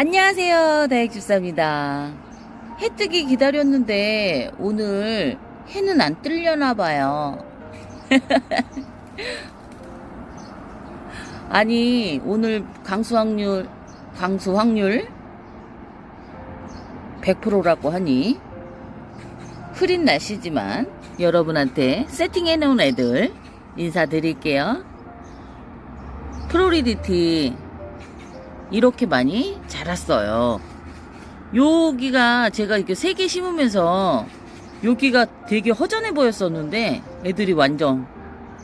안녕하세요. 다육집사입니다. 해 뜨기 기다렸는데 오늘 해는 안 뜰려나 봐요. 아니, 오늘 강수 확률, 강수 확률 100%라고 하니 흐린 날씨지만 여러분한테 세팅해 놓은 애들 인사드릴게요. 프로리디티 이렇게 많이 자랐어요. 여기가 제가 이렇게 세 개 심으면서 여기가 되게 허전해 보였었는데 애들이 완전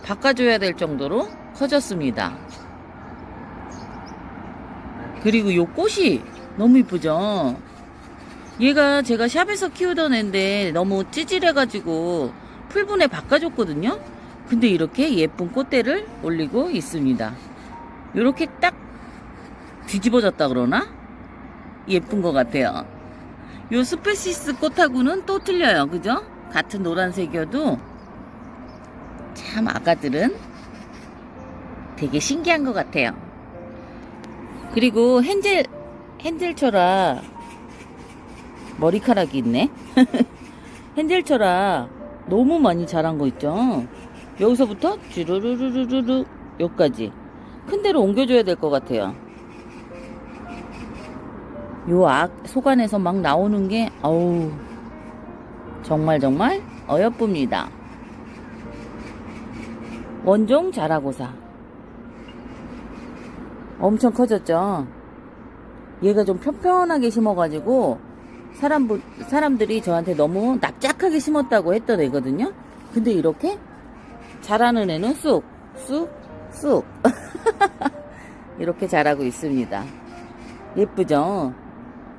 바꿔줘야 될 정도로 커졌습니다. 그리고 요 꽃이 너무 이쁘죠? 얘가 제가 샵에서 키우던 애인데 너무 찌질해가지고 풀분에 바꿔줬거든요? 근데 이렇게 예쁜 꽃대를 올리고 있습니다. 이렇게 딱 뒤집어졌다 그러나? 예쁜 것 같아요. 요 스페시스 꽃하고는 또 틀려요. 그죠? 같은 노란색이어도 참 아가들은 되게 신기한 것 같아요. 그리고 헨젤, 헨젤철아 머리카락이 있네. 헨젤철아 너무 많이 자란 거 있죠? 여기서부터 주르르르르르 여기까지 큰 데로 옮겨줘야 될 것 같아요. 요 악 속안에서 막 나오는 게 어우 정말 정말 어여쁩니다. 원종 자라고사 엄청 커졌죠. 얘가 좀 편편하게 심어가지고 사람 사람들이 저한테 너무 납작하게 심었다고 했던 애거든요. 근데 이렇게 자라는 애는 쑥, 쑥, 쑥 이렇게 자라고 있습니다. 예쁘죠?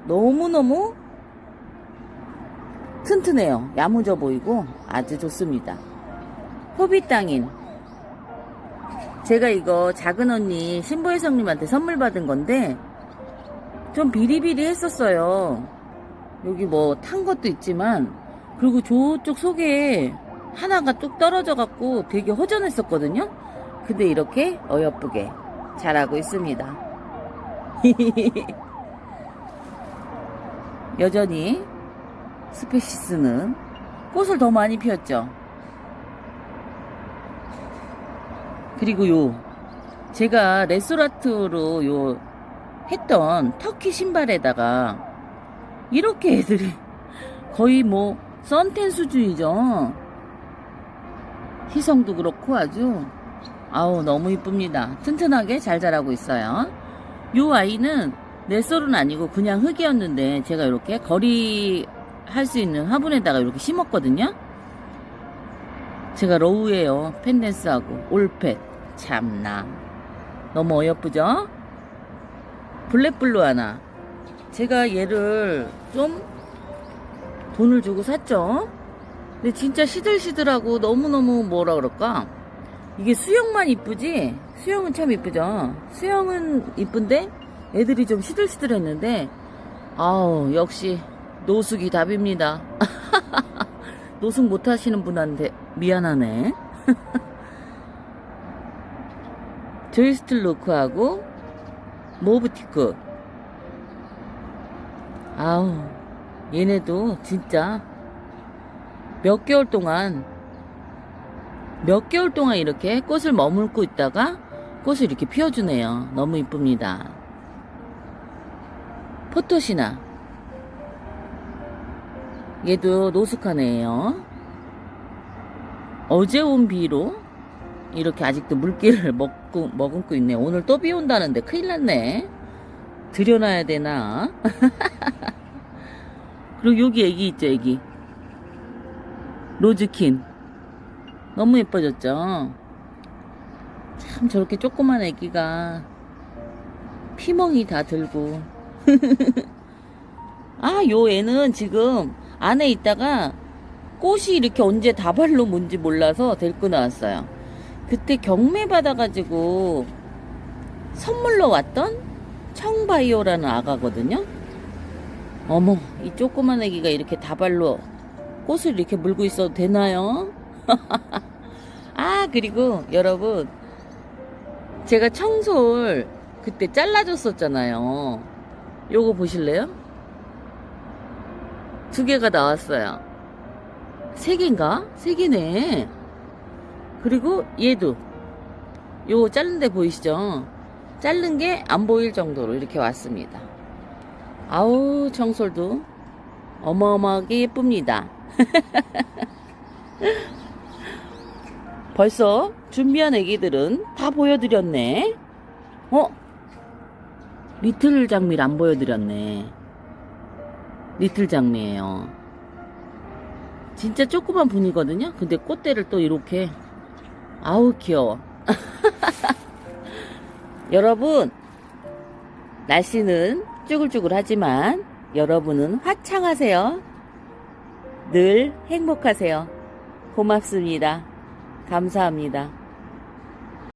너무너무 튼튼해요. 야무져 보이고 아주 좋습니다. 호빗땅인 제가 이거 작은 언니 신보혜성님한테 선물 받은 건데 좀 비리비리 했었어요. 여기 뭐 탄 것도 있지만 그리고 저쪽 속에 하나가 뚝 떨어져 갖고 되게 허전했었거든요. 근데 이렇게 어여쁘게 자라고 있습니다. 여전히 스페시스는 꽃을 더 많이 피웠죠. 그리고 요 제가 레소라트로 요 했던 터키 신발에다가 이렇게 애들이 거의 뭐 썬텐 수준이죠. 희성도 그렇고 아주 아우 너무 이쁩니다. 튼튼하게 잘 자라고 있어요. 요 아이는 넷솔은 아니고 그냥 흙이었는데 제가 이렇게 거리 할 수 있는 화분에다가 이렇게 심었거든요. 제가 로우예요. 펜댄스하고 올펫 참나 너무 어여쁘죠? 블랙블루 하나 제가 얘를 좀 돈을 주고 샀죠. 근데 진짜 시들시들하고 너무너무 뭐라 그럴까? 이게 수영만 이쁘지? 수영은 참 이쁘죠? 수영은 이쁜데 애들이 좀 시들시들했는데 아우 역시 노숙이 답입니다. 노숙 못하시는 분한테 미안하네. 조이스틸 로크하고 모브티크 아우 얘네도 진짜 몇 개월 동안 몇 개월 동안 이렇게 꽃을 머물고 있다가 꽃을 이렇게 피워주네요. 너무 이쁩니다. 포토시나 얘도 노숙한 애예요. 어제 온 비로 이렇게 아직도 물기를 먹고 머금고 있네. 오늘 또 비 온다는데 큰일 났네. 들여놔야 되나? 그리고 여기 애기 있죠, 애기. 로즈킨. 너무 예뻐졌죠? 참 저렇게 조그만 애기가 피멍이 다 들고. 아, 요 애는 지금 안에 있다가 꽃이 이렇게 언제 다발로 뭔지 몰라서 데리고 나왔어요. 그때 경매 받아가지고 선물로 왔던 청바이오라는 아가거든요. 어머, 이 조그만 애기가 이렇게 다발로 꽃을 이렇게 물고 있어도 되나요? 아, 그리고 여러분, 제가 청솔 그때 잘라줬었잖아요. 요거 보실래요? 두 개가 나왔어요. 세 개인가? 세 개네. 그리고 얘도 요 자른 데 보이시죠? 자른 게 안 보일 정도로 이렇게 왔습니다. 아우 청솔도 어마어마하게 예쁩니다. 벌써 준비한 애기들은 다 보여드렸네. 어? 리틀 장미를 안 보여드렸네. 리틀 장미예요. 진짜 조그만 분이거든요. 근데 꽃대를 또 이렇게 아우 귀여워. 여러분 날씨는 쭈글쭈글하지만 여러분은 화창하세요. 늘 행복하세요. 고맙습니다. 감사합니다.